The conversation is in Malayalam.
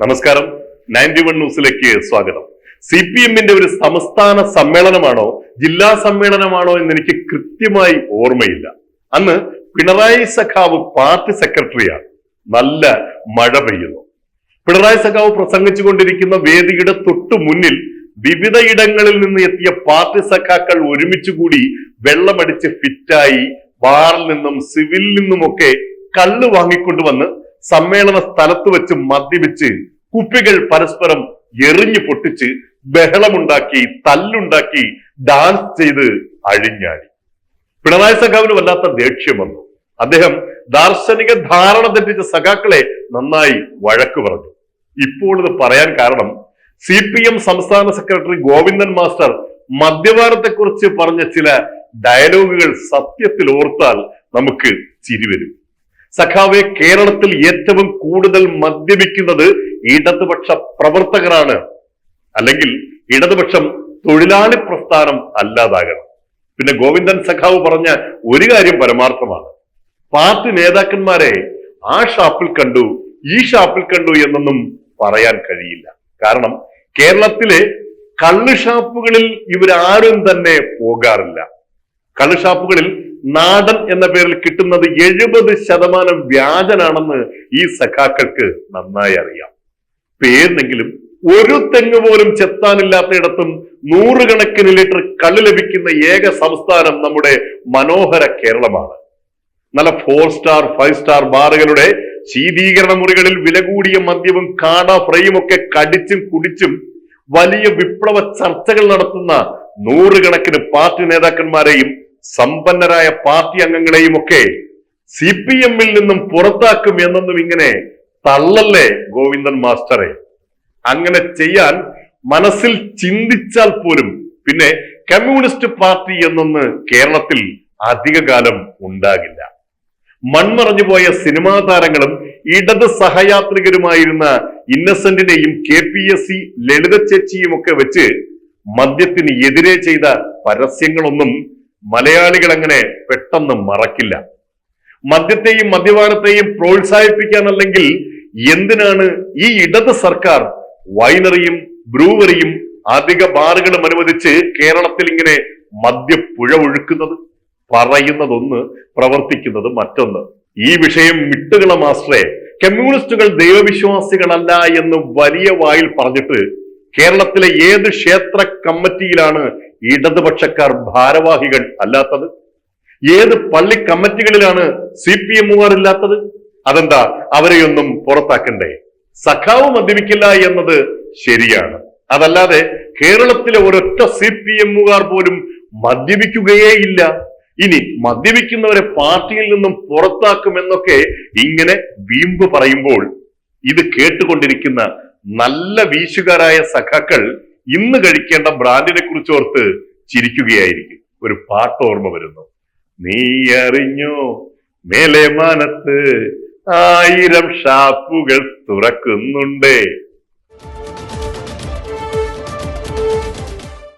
നമസ്കാരം. നയന്റി വൺ ന്യൂസിലേക്ക് സ്വാഗതം. സി പി എമ്മിന്റെ ഒരു സംസ്ഥാന സമ്മേളനമാണോ ജില്ലാ സമ്മേളനമാണോ എന്ന് എനിക്ക് കൃത്യമായി ഓർമ്മയില്ല. അന്ന് പിണറായി സഖാവ് പാർട്ടി സെക്രട്ടറിയാണ്. നല്ല മഴ പെയ്യുന്നു. പിണറായി സഖാവ് പ്രസംഗിച്ചു കൊണ്ടിരിക്കുന്ന വേദിയുടെ തൊട്ടു മുന്നിൽ വിവിധ ഇടങ്ങളിൽ നിന്ന് എത്തിയ പാർട്ടി സഖാക്കൾ ഒരുമിച്ചുകൂടി വെള്ളമടിച്ച് ഫിറ്റായി ബാറിൽ നിന്നും സിവിലിൽ നിന്നുമൊക്കെ കള്ള് വാങ്ങിക്കൊണ്ടുവന്ന് സമ്മേളന സ്ഥലത്ത് വെച്ച് മദ്യപിച്ച് കുപ്പികൾ പരസ്പരം എറിഞ്ഞു പൊട്ടിച്ച് ബഹളമുണ്ടാക്കി തല്ലുണ്ടാക്കി ഡാൻസ് ചെയ്ത് അഴിഞ്ഞാടി. പിണറായി സഖാവിന് വല്ലാത്ത ദേഷ്യം വന്നു. അദ്ദേഹം ദാർശനിക ധാരണ തെറ്റിച്ച സഖാക്കളെ നന്നായി വഴക്ക് പറഞ്ഞു. ഇപ്പോൾ ഇത് പറയാൻ കാരണം സി പി എം സംസ്ഥാന സെക്രട്ടറി ഗോവിന്ദൻ മാസ്റ്റർ മദ്യപാനത്തെക്കുറിച്ച് പറഞ്ഞ ചില ഡയലോഗുകൾ സത്യത്തിൽ ഓർത്താൽ നമുക്ക് ചിരി വരും സഖാവെ കേരളത്തിൽ ഏറ്റവും കൂടുതൽ മദ്യപിക്കുന്നത് ഇടതുപക്ഷ പ്രവർത്തകരാണ്. അല്ലെങ്കിൽ ഇടതുപക്ഷം തൊഴിലാളി പ്രസ്ഥാനം അല്ലാതാകണം. പിന്നെ ഗോവിന്ദൻ സഖാവ് പറഞ്ഞ ഒരു കാര്യം പരമാർത്ഥമാണ്. പാർട്ടി നേതാക്കന്മാരെ ആ ഷാപ്പിൽ കണ്ടു ഈ ഷാപ്പിൽ കണ്ടു എന്നൊന്നും പറയാൻ കഴിയില്ല. കാരണം കേരളത്തിലെ കള്ള് ഷാപ്പുകളിൽ ഇവരാരും തന്നെ പോകാറില്ല. കള്ള് ഷാപ്പുകളിൽ നാടൻ എന്ന പേരിൽ കിട്ടുന്നത് എഴുപത് ശതമാനം വ്യാജനാണെന്ന് ഈ സഖാക്കൾക്ക് നന്നായി അറിയാം. പേരിനെങ്കിലും ഒരു തെങ്ങ് പോലും ചെത്താനില്ലാത്തയിടത്തും നൂറുകണക്കിന് ലിറ്റർ കള്ള് ലഭിക്കുന്ന ഏക സംസ്ഥാനം നമ്മുടെ മനോഹര കേരളമാണ്. നല്ല ഫോർ സ്റ്റാർ ഫൈവ് സ്റ്റാർ ബാറുകളുടെ ശീതീകരണ മുറികളിൽ വില കൂടിയ മദ്യവും കാട ഫ്രൈയും ഒക്കെ കടിച്ചും കുടിച്ചും വലിയ വിപ്ലവ ചർച്ചകൾ നടത്തുന്ന നൂറുകണക്കിന് പാർട്ടി നേതാക്കന്മാരെയും സമ്പന്നരായ പാർട്ടി അംഗങ്ങളെയും ഒക്കെ സി പി എമ്മിൽ നിന്നും പുറത്താക്കും എന്നൊന്നും ഇങ്ങനെ തള്ളല്ലേ ഗോവിന്ദൻ മാസ്റ്ററെ? അങ്ങനെ ചെയ്യാൻ മനസ്സിൽ ചിന്തിച്ചാൽ പോലും പിന്നെ കമ്മ്യൂണിസ്റ്റ് പാർട്ടി എന്നൊന്ന് കേരളത്തിൽ അധികകാലം ഉണ്ടാകില്ല. മൺമറഞ്ഞു പോയ സിനിമാ താരങ്ങളും ഇടത് സഹയാത്രികരുമായിരുന്ന ഇന്നസെന്റിനെയും K P S C Lalitha ചേച്ചിയും ഒക്കെ വെച്ച് മദ്യത്തിന് എതിരെ ചെയ്ത പരസ്യങ്ങളൊന്നും മലയാളികൾ അങ്ങനെ പെട്ടെന്ന് മറക്കില്ല. മദ്യത്തെയും മദ്യപാനത്തെയും പ്രോത്സാഹിപ്പിക്കാനല്ലെങ്കിൽ എന്തിനാണ് ഈ ഇടത് സർക്കാർ വൈനറിയും ബ്രൂവറിയും അധിക ബാറുകളും അനുവദിച്ച് കേരളത്തിൽ ഇങ്ങനെ മദ്യപ്പുഴ ഒഴുക്കുന്നത്? പറയുന്നതൊന്ന് പ്രവർത്തിക്കുന്നത് മറ്റൊന്ന്. ഈ വിഷയം വിട്ടുകള മാസ്റ്ററെ കമ്മ്യൂണിസ്റ്റുകൾ ദൈവവിശ്വാസികളല്ല എന്ന് വലിയ വായിൽ പറഞ്ഞിട്ട് കേരളത്തിലെ ഏത് ക്ഷേത്ര കമ്മിറ്റിയിലാണ് ഇടതുപക്ഷക്കാർ ഭാരവാഹികൾ അല്ലാത്തത്? ഏത് പള്ളി കമ്മിറ്റികളിലാണ് സി പി എമ്മുകാർ ഇല്ലാത്തത്? അതെന്താ? അവരെയൊന്നും പുറത്താക്കണ്ടേ. സഖാവ് മദ്യപിക്കില്ല എന്നത് ശരിയാണ്. അതല്ലാതെ കേരളത്തിലെ ഒരൊറ്റ സി പി എമ്മുകാർ പോലും മദ്യപിക്കുകയേ ഇല്ല. ഇനി മദ്യപിക്കുന്നവരെ പാർട്ടിയിൽ നിന്നും പുറത്താക്കുമെന്നൊക്കെ ഇങ്ങനെ വീമ്പ് പറയുമ്പോൾ ഇത് കേട്ടുകൊണ്ടിരിക്കുന്ന നല്ല വീശുകാരായ സഖാക്കൾ ഇന്ന് കഴിക്കേണ്ട ബ്രാൻഡിനെ കുറിച്ച് ഓർത്ത് ചിരിക്കുകയായിരിക്കും. ഒരു പാട്ട് ഓർമ്മ വരുന്നു. നീ അറിഞ്ഞോ മേലെ മാനത്ത് ആയിരം ഷാപ്പുകൾ തുറക്കുന്നുണ്ടേ.